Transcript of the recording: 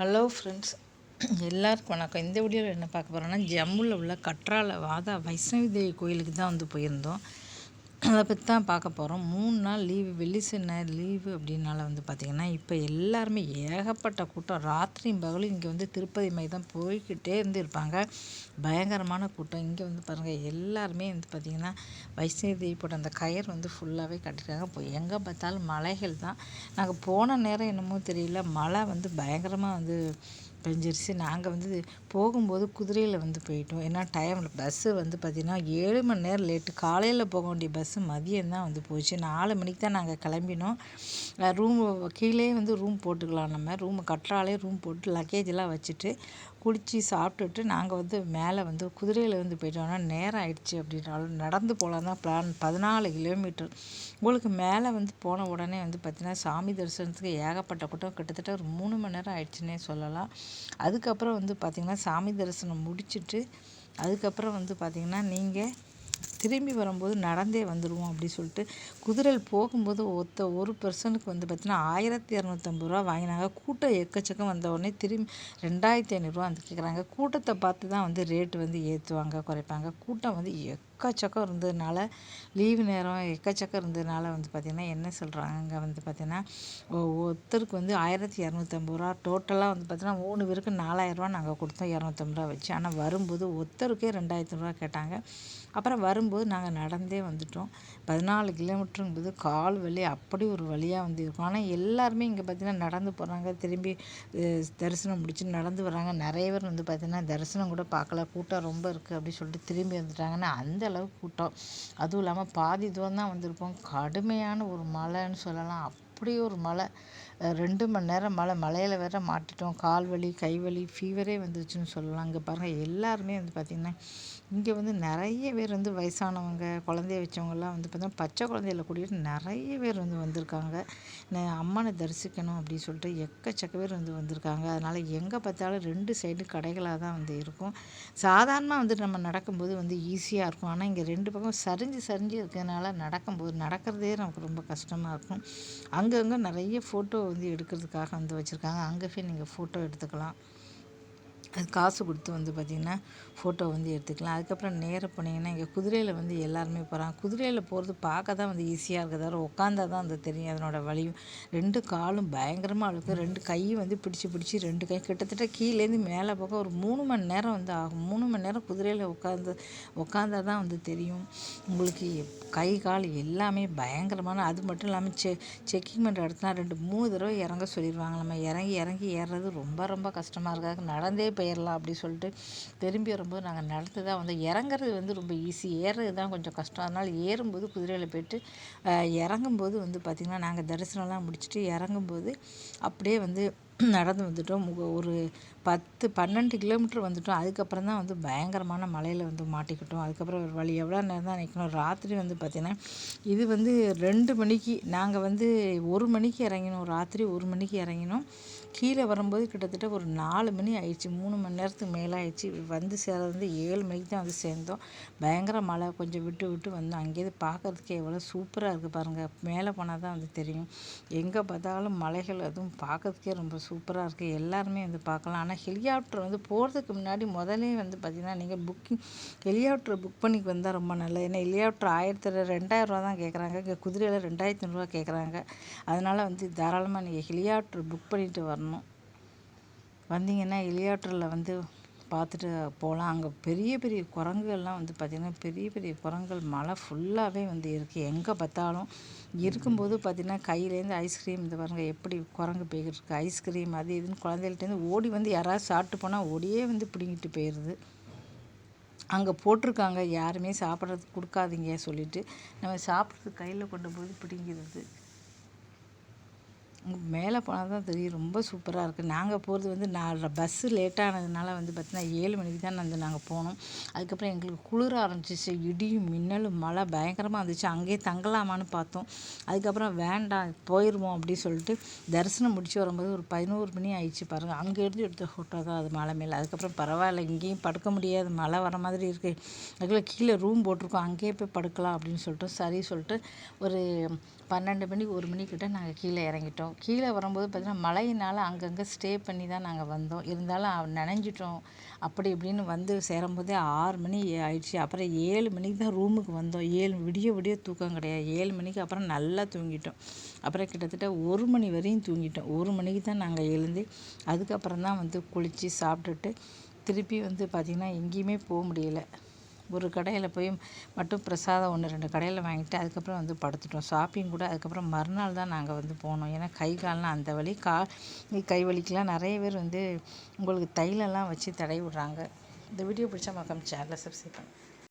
Hello friends எல்லாருக்கும் வணக்கம். இந்த வீடியோவில் என்ன பார்க்க போகிறோன்னா ஜம்முவில் உள்ள கற்றால வாதா வைஷ்ணவி தேவி கோயிலுக்கு தான் வந்து போயிருந்தோம். அதை பற்றி தான் பார்க்க போகிறோம் மூணு நாள் லீவு வெள்ளி சென்னை லீவு அப்படின்னால வந்து பார்த்திங்கன்னா இப்போ எல்லாருமே ஏகப்பட்ட கூட்டம். ராத்திரியும் பகலும் இங்கே வந்து திருப்பதி மை தான் போய்கிட்டே இருந்து இருப்பாங்க பயங்கரமான கூட்டம். இங்கே வந்து பாருங்கள் எல்லாருமே வந்து பார்த்திங்கன்னா வைஷ்ணவி தேவி போட்ட அந்த கயர் வந்து ஃபுல்லாகவே கட்டிருக்காங்க. இப்போ எங்கே பார்த்தாலும் மலைகள் தான். நாங்கள் போன நேரம் என்னமோ தெரியல மழை வந்து பயங்கரமாக வந்து பெஞ்சிருச்சு. நாங்கள் வந்து போகும்போது குதிரையில் வந்து போயிட்டோம். ஏன்னா டைமில் பஸ்ஸு வந்து பார்த்திங்கன்னா ஏழு மணி நேரம் லேட்டு காலையில் போக வேண்டிய பஸ்ஸு மதியம் தான் வந்து போச்சு. நாலு மணிக்கு தான் நாங்கள் கிளம்பினோம். ரூம் கீழே வந்து ரூம் போட்டுக்கலாம். நம்ம ரூம் கட்டுறாலே ரூம் போட்டு லக்கேஜெல்லாம் வச்சுட்டு குளித்து சாப்பிட்டுட்டு நாங்கள் வந்து மேலே வந்து குதிரையில் வந்து போயிட்டோம்னா நேரம் ஆயிடுச்சு அப்படின்னாலும் நடந்து போகலாம் தான் பிளான் பதினாலு கிலோமீட்டர் உங்களுக்கு மேலே வந்து போன உடனே வந்து பார்த்திங்கன்னா சாமி தரிசனத்துக்கு ஏகப்பட்ட கூட்டம். கிட்டத்தட்ட ஒரு மூணு மணி நேரம் ஆயிடுச்சுன்னே சொல்லலாம். அதுக்கப்புறம் வந்து பார்த்திங்கன்னா சாமி தரிசனம் முடிச்சுட்டு அதுக்கப்புறம் வந்து பார்த்திங்கன்னா நீங்கள் திரும்பி வரும்போது நடந்தே வந்துடுவோம் அப்படி சொல்லிட்டு குதிரையில் போகும்போது ஒத்த ஒரு பர்சனுக்கு வந்து பார்த்திங்கன்னா ஆயிரத்தி இரநூத்தம்பது ரூபா வாங்கினாங்க. கூட்டம் எக்கச்சக்கம் வந்த உடனே திரும்பி ரெண்டாயிரத்தி ஐநூறுரூவா வந்து கேட்குறாங்க கூட்டத்தை பார்த்து தான் வந்து ரேட்டு வந்து ஏற்றுவாங்க குறைப்பாங்க. கூட்டம் வந்து எக்கச்சக்கம் இருந்ததுனால லீவு நேரம் எக்கச்சக்கம் இருந்ததுனால வந்து பார்த்திங்கன்னா என்ன சொல்கிறாங்க வந்து பார்த்திங்கன்னா ஒருத்தருக்கு வந்து ஆயிரத்தி இரநூத்தம்பது ரூபா டோட்டலாக வந்து பார்த்திங்கன்னா மூணு பேருக்கு நாலாயிரரூவா நாங்கள் கொடுத்தோம் இரநூத்தம்பது ரூபா வச்சு. ஆனால் வரும்போது ஒருத்தருக்கே ரெண்டாயிரத்து ரூபா கேட்டாங்க. அப்புறம் வரும்போது நாங்கள் நடந்தே வந்துட்டோம். பதினாலு கிலோமீட்டருங்கும்போது கால் வலி அப்படி ஒரு வழியாக வந்து இருக்கும். ஆனால் எல்லாருமே இங்கே பார்த்திங்கன்னா நடந்து போகிறாங்க திரும்பி தரிசனம் முடிச்சு நடந்து வராங்க. நிறைய பேர் வந்து பார்த்திங்கன்னா தரிசனம் கூட பார்க்கல. கூட்டம் ரொம்ப இருக்குது அப்படின்னு சொல்லிட்டு திரும்பி வந்துட்டாங்கன்னா அந்த அளவு கூட்டம். அதுவும் இல்லாமல் பாதி தூரம் தான் வந்திருப்போம். கடுமையான ஒரு மழைன்னு சொல்லலாம். அப்படி ஒரு மழை. ரெண்டு மணி நேரம் மழை. மழையில் வேற மாட்டிட்டோம். கால் வலி கை வலி ஃபீவரே வந்துருச்சுன்னு சொல்லலாம். இங்கே பாருங்கள் எல்லாருமே வந்து பார்த்திங்கன்னா இங்கே வந்து நிறைய பேர் வந்து வயசானவங்க குழந்தைய வச்சவங்கெல்லாம் வந்து பார்த்தீங்கன்னா பச்சை குழந்தையில கூட்டிகிட்டு நிறைய பேர் வந்து வந்திருக்காங்க. நான் அம்மனை தரிசிக்கணும் அப்படின்னு சொல்லிட்டு எக்கச்சக்க பேர் வந்து வந்திருக்காங்க. அதனால் எங்கே பார்த்தாலும் ரெண்டு சைடு கடைகளாக தான் வந்து இருக்கும். சாதாரணமாக வந்து நம்ம நடக்கும்போது வந்து ஈஸியாக இருக்கும். ஆனால் இங்கே ரெண்டு பக்கம் சரிஞ்சு சரிஞ்சு இருக்கிறதுனால நடக்கும்போது நடக்கிறதே நமக்கு ரொம்ப கஷ்டமாக இருக்கும். அங்கங்கே நிறைய ஃபோட்டோ வந்து எடுக்கிறதுக்காக வந்து வச்சுருக்காங்க. அங்கே போய் நீங்கள் ஃபோட்டோ எடுத்துக்கலாம். அது காசு கொடுத்து வந்து பார்த்திங்கன்னா ஃபோட்டோ வந்து எடுத்துக்கலாம். அதுக்கப்புறம் நேராக போனீங்கன்னா இங்கே குதிரையில் வந்து எல்லாருமே போகிறாங்க குதிரையில் போகிறது பார்க்க தான் வந்து ஈஸியாக இருக்குது. தவிர உட்காந்தா தான் அந்த தெரியும். அதனோட வலியும் ரெண்டு காலும் பயங்கரமாக அழுக்கும் ரெண்டு கையும் வந்து பிடிச்சி பிடிச்சி ரெண்டு கை. கிட்டத்தட்ட கீழேருந்து மேலே போக ஒரு மூணு மணி நேரம் வந்து ஆகும். மூணு மணி நேரம் குதிரையில் உட்காந்து உட்காந்தா தான் வந்து தெரியும். உங்களுக்கு கை கால் எல்லாமே பயங்கரமான அது மட்டும் இல்லாமல் செ செக்கிங் பண்ணுற இடத்துல ரெண்டு மூணு தடவை இறங்க சொல்லிடுவாங்க நம்ம இறங்கி இறங்கி ஏறுறது ரொம்ப ரொம்ப கஷ்டமாக இருக்காது நடந்தே போய் போயிடலாம் அப்படி சொல்லிட்டு திரும்பி வரும்போது நாங்கள் நடந்து தான் வந்து இறங்குறது வந்து ரொம்ப ஈஸி ஏறுறது தான் கொஞ்சம் கஷ்டம். அதனால் ஏறும்போது குதிரையில் போய்ட்டு இறங்கும்போது வந்து பார்த்திங்கன்னா நாங்கள் தரிசனம்லாம் முடிச்சுட்டு இறங்கும்போது அப்படியே வந்து நடந்து வந்துட்டோம். ஒரு பத்து பன்னெண்டு கிலோமீட்டர் வந்துட்டோம். அதுக்கப்புறம் தான் வந்து பயங்கரமான மலையில் வந்து மாட்டிக்கிட்டோம். அதுக்கப்புறம் ஒரு வழி எவ்வளோ நேரம் தான் நிற்கணும் ராத்திரி வந்து பார்த்திங்கன்னா இது வந்து ரெண்டு மணிக்கு நாங்கள் வந்து ஒரு மணிக்கு இறங்கினோம். ராத்திரி ஒரு மணிக்கு இறங்கினோம். கீழே வரும்போது கிட்டத்தட்ட ஒரு நாலு மணி ஆயிடுச்சு மூணு மணி நேரத்துக்கு மேலே ஆயிடுச்சு வந்து சேர்றது வந்து ஏழு மணிக்கு தான் வந்து சேர்ந்தோம். பயங்கர மழை கொஞ்சம் விட்டு விட்டு வந்தோம் அங்கேயிருந்து பார்க்குறதுக்கே எவ்வளோ சூப்பராக இருக்குது பாருங்கள் மேலே போனால் தான் வந்து தெரியும். எங்கே பார்த்தாலும் மலைகள் அதுவும் பார்க்குறதுக்கே ரொம்ப சூப்பராக இருக்குது. எல்லாருமே வந்து பார்க்கலாம். ஆனால் ஹெலிகாப்டர் வந்து போகிறதுக்கு முன்னாடி முதலே வந்து பார்த்திங்கன்னா நீங்கள் புக்கிங் ஹெலிகாப்டர் புக் பண்ணி வந்தால் ரொம்ப நல்லது. ஏன்னா ஹெலிகாப்டர் ஆயிரத்தி ரெண்டாயிரரூவா தான் கேட்குறாங்க. இங்கே குதிரையில் ரெண்டாயிரத்தி நூறுரூவா கேட்குறாங்க. அதனால் வந்து தாராளமாக நீங்கள் ஹெலிகாப்டர் புக் பண்ணிவிட்டு வரோம் வரணும். வந்தீங்கன்னா எலியாட்டரில் வந்து பார்த்துட்டு போகலாம். அங்கே பெரிய பெரிய குரங்குகள்லாம் வந்து பார்த்திங்கன்னா பெரிய பெரிய குரங்குகள் மழை ஃபுல்லாகவே வந்து இருக்குது எங்கே பார்த்தாலும் இருக்கும்போது பார்த்திங்கன்னா கையிலேருந்து ஐஸ்கிரீம் இந்த பாருங்கள் எப்படி குரங்கு போய்கிட்டு இருக்குது ஐஸ்கிரீம் அது இதுன்னு குழந்தைகள்ட்டேருந்து ஓடி வந்து யாராவது சாப்பிட்டு போனால் ஓடியே வந்து பிடிங்கிட்டு போயிடுது. அங்கே போட்டிருக்காங்க. யாருமே சாப்பிட்றதுக்கு கொடுக்காதீங்க சொல்லிவிட்டு நம்ம சாப்பிட்றதுக்கு கையில் கொண்டு போய் பிடிங்கிறது மேலே போனால் தான் தெரியும். ரொம்ப சூப்பராக இருக்குது நாங்கள் போகிறது வந்து நான் பஸ்ஸு லேட்டானதுனால வந்து பார்த்திங்கன்னா ஏழு மணிக்கு தான் வந்து நாங்கள் போனோம். அதுக்கப்புறம் எங்களுக்கு குளிர ஆரம்பிச்சிச்சு. இடியும் மின்னலும் மழை பயங்கரமாக இருந்துச்சு அங்கேயே தங்கலாமான்னு பார்த்தோம். அதுக்கப்புறம் வேண்டாம் போயிடுவோம் அப்படின்னு சொல்லிட்டு தரிசனம் முடிச்சு வரும்போது ஒரு பதினோரு மணி ஆயிடுச்சு பாருங்கள் அங்கேருந்து எடுத்த ஃபோட்டோ தான் அது மலை மேலே. அதுக்கப்புறம் பரவாயில்ல இங்கேயும் படுக்க முடியாது. மழை வர மாதிரி இருக்குது அதுக்குள்ளே கீழே ரூம் போட்டிருக்கோம். அங்கேயே போய் படுக்கலாம் அப்படின்னு சொல்லிட்டு சரி சொல்லிட்டு ஒரு பன்னெண்டு மணி ஒரு மணிக்கிட்ட நாங்கள் கீழே இறங்கிட்டோம். கீழே வரும்போது பார்த்தீங்கன்னா மழையினால் அங்கங்கே ஸ்டே பண்ணி தான் நாங்கள் வந்தோம். இருந்தாலும் நனைஞ்சிட்டோம். அப்படி இப்படின்னு வந்து சேரும்போதே ஆறு மணி ஆயிடுச்சு. அப்புறம் ஏழு மணிக்கு தான் ரூமுக்கு வந்தோம். ஏழு விடிய விடிய தூக்கம் கிடையாது. ஏழு மணிக்கு அப்புறம் நல்லா தூங்கிட்டோம். அப்புறம் கிட்டத்தட்ட ஒரு மணி வரையும் தூங்கிட்டோம். ஒரு மணிக்கு தான் நாங்கள் எழுந்து அதுக்கப்புறம் தான் வந்து குளித்து சாப்பிட்டுட்டு திருப்பி வந்து பார்த்திங்கன்னா எங்கேயுமே போக முடியலை. ஒரு கடையில் போய் மட்டும் பிரசாதம் ஒன்று ரெண்டு கடையில் வாங்கிட்டு அதுக்கப்புறம் வந்து படுத்துட்டோம். ஷாப்பிங் கூட அதுக்கப்புறம் மறுநாள் தான் நாங்கள் வந்து போனோம். ஏன்னா கை கால்லாம் அந்த வலி கா கை வலிக்கெலாம் நிறைய பேர் வந்து உங்களுக்கு தைலெல்லாம் வச்சு தடவி விட்றாங்க. இந்த வீடியோ பிடிச்சா மக்கம் சேனலை சப்ஸ்கிரைப் பண்ணுங்கள்